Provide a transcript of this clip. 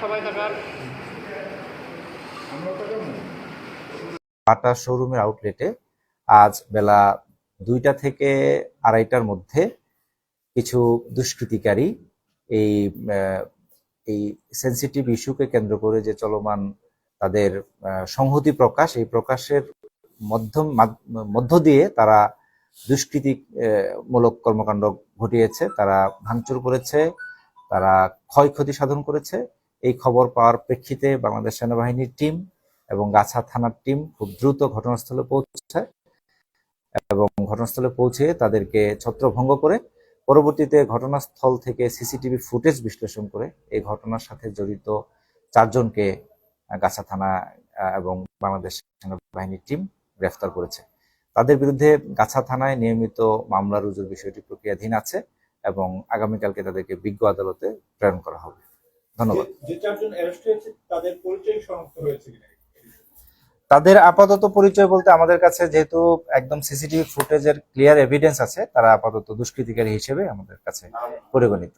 সবাই থাকার। শোরুমের আউটলেটে আজ বেলা দুইটা থেকে আড়াইটার মধ্যে কিছু দুষ্কৃতিকারী এই এই সেন্সিটিভ ইস্যুকে কেন্দ্র করে যে চলমান তাদের সংহতি প্রকাশ, এই প্রকাশের মধ্যম মাধ- মধ্য দিয়ে তারা দুষ্কৃতি মূলক কর্মকাণ্ড ঘটিয়েছে, তারা ভাঙচুর করেছে, তারা ক্ষয়ক্ষতি সাধন করেছে এই খবর পাওয়ার প্রেক্ষিতে বাংলাদেশ সেনাবাহিনীর টিম এবং গাছা থানার টিম খুব দ্রুত ঘটনাস্থলে পৌঁছায় এবং ঘটনাস্থলে পৌঁছে তাদেরকে ছত্রভঙ্গ করে পরবর্তীতে ঘটনাস্থল থেকে সিসিটিভি ফুটেজ বিশ্লেষণ করে এই ঘটনার সাথে জড়িত চারজনকে গাছা থানা এবং বাংলাদেশ সেনাবাহিনীর টিম গ্রেফতার করেছে। তাদের বিরুদ্ধে গাছা থানায় নিয়মিত মামলা রুজুর বিষয়টি প্রক্রিয়াধীন আছে এবং আগামীকালকে তাদেরকে বিজ্ঞ আদালতে প্রেরণ করা হবে। ধন্যবাদ। তাদের আপাতত পরিচয় বলতে আমাদের কাছে যেহেতু একদম সিসিটিভি ফুটেজের ক্লিয়ার এভিডেন্স আছে তারা আপাতত দুষ্কৃতিকারী হিসেবে আমাদের কাছে পরিগণিত।